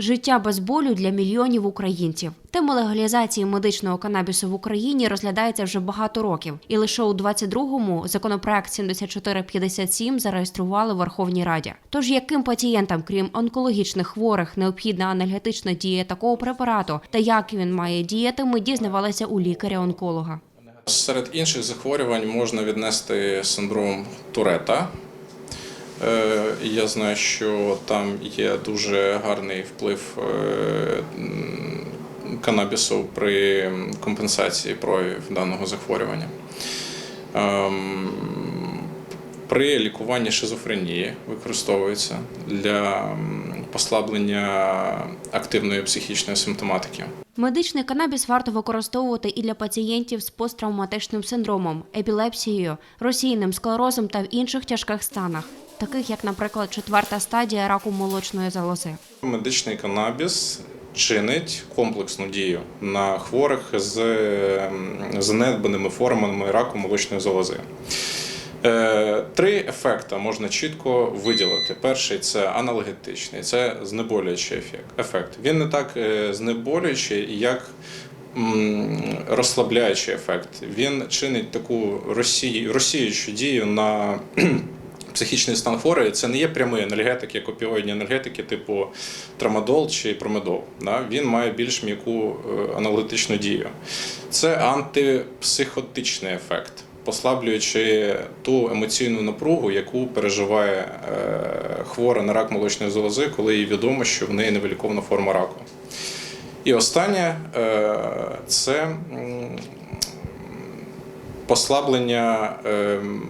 Життя без болю для мільйонів українців. Тема легалізації медичного канабісу в Україні розглядається вже багато років, і лише у 22-му законопроект 7457 зареєстрували в Верховній Раді. Тож яким пацієнтам, крім онкологічних хворих, необхідна анальгетична дія такого препарату та як він має діяти, ми дізнавалися у лікаря-онколога. Серед інших захворювань можна віднести синдром Турета. Е, Я знаю, що там є дуже гарний вплив е, канабісу при компенсації проявів даного захворювання. Ем, При лікуванні шизофренії використовується для послаблення активної психічної симптоматики. Медичний канабіс варто використовувати і для пацієнтів з посттравматичним синдромом, епілепсією, розсійним склерозом та в інших тяжких станах, таких як, наприклад, четверта стадія раку молочної залози. Медичний канабіс чинить комплексну дію на хворих з ем, занедбаними формами раку молочної залози. Е, Три ефекти можна чітко виділити. Перший це аналгетичний, це знеболюючий ефект. ефект. Він не так е, знеболюючий, як розслабляючий ефект. Він чинить таку розсію- розсіючу дію на психічний стан хворої. Це не є прямий енергетик, як опіоїдні енергетики, типу трамадол чи промедол. Да? Він має більш м'яку е, аналітичну дію. Це антипсихотичний ефект, послаблюючи ту емоційну напругу, яку переживає е, хвора на рак молочної залози, коли їй відомо, що в неї невилікована форма раку. І останнє е, це послаблення ем,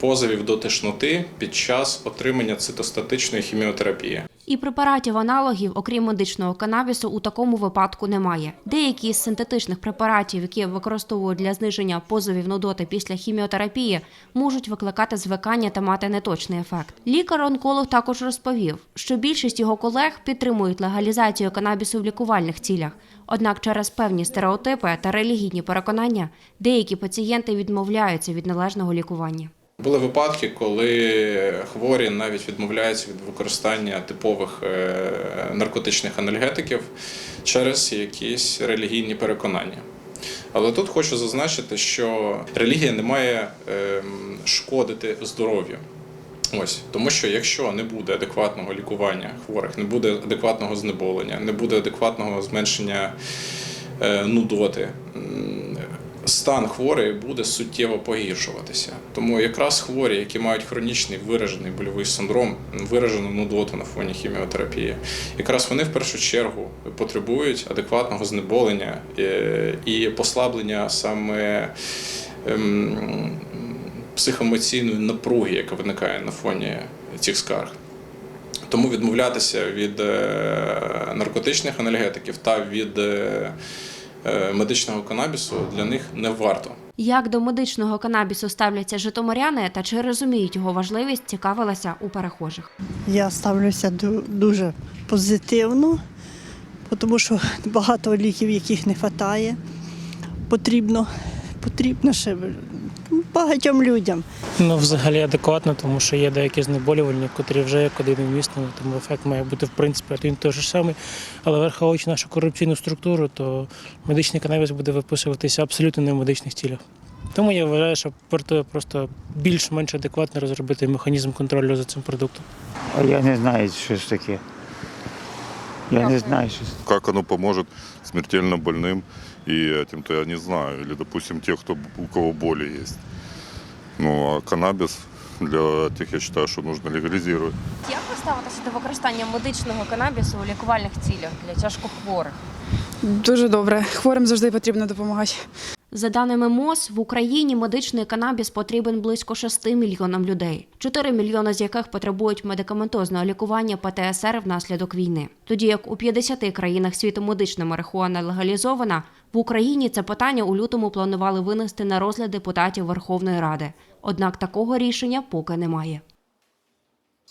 позовів до тишноти під час отримання цитостатичної хіміотерапії. І препаратів аналогів, окрім медичного канабісу, у такому випадку немає. Деякі з синтетичних препаратів, які використовують для зниження позовів нудоти після хіміотерапії, можуть викликати звикання та мати неточний ефект. Лікар-онколог також розповів, що більшість його колег підтримують легалізацію канабісу в лікувальних цілях. Однак через певні стереотипи та релігійні переконання деякі пацієнти відмовляються від належного лікування. Були випадки, коли хворі навіть відмовляються від використання типових е, наркотичних анальгетиків через якісь релігійні переконання. Але тут хочу зазначити, що релігія не має ем, шкодити здоров'ю. Ось тому, що якщо не буде адекватного лікування хворих, не буде адекватного знеболення, не буде адекватного зменшення е, нудоти, стан хворої буде суттєво погіршуватися. Тому якраз хворі, які мають хронічний виражений больовий синдром, виражену нудоту на фоні хіміотерапії, якраз вони в першу чергу потребують адекватного знеболення е, і послаблення саме. ем, психоемоційної напруги, яка виникає на фоні цих скарг. Тому відмовлятися від е, наркотичних анальгетиків та від е, медичного канабісу для них не варто. Як до медичного канабісу ставляться житомиряни та чи розуміють його важливість, цікавилася у перехожих. Я ставлюся ду- дуже позитивно, тому що багато ліків, яких не вистачає, потрібно, потрібно ще багатьом людям. Ну, взагалі адекватно, тому що є деякі знеболювальні, котрі вже як один вмісно, тому ефект має бути в принципі один той же самий. Але враховуючи нашу корупційну структуру, то медичний канабіс буде виписуватися абсолютно не в медичних цілях. Тому я вважаю, що вартує просто більш-менш адекватно розробити механізм контролю за цим продуктом. А я не знаю, що ж таке. Я не знаю, що. Как оно поможет смертельно больным и этим-то я не знаю. Или, допустим, тех, кто, у кого боли есть. Ну, а канабіс для тих, я считаю, що нужно легалізувати. Як ви ставитеся до використання медичного канабісу у лікувальних цілях для тяжкохворих? Дуже добре. Хворим завжди потрібно допомагати. За даними МОЗ, в Україні медичний канабіс потрібен близько 6 мільйонам людей, 4 мільйони з яких потребують медикаментозного лікування ПТСР внаслідок війни. Тоді як у 50 країнах світу медична марихуана легалізована, в Україні це питання у лютому планували винести на розгляд депутатів Верховної Ради. Однак такого рішення поки немає.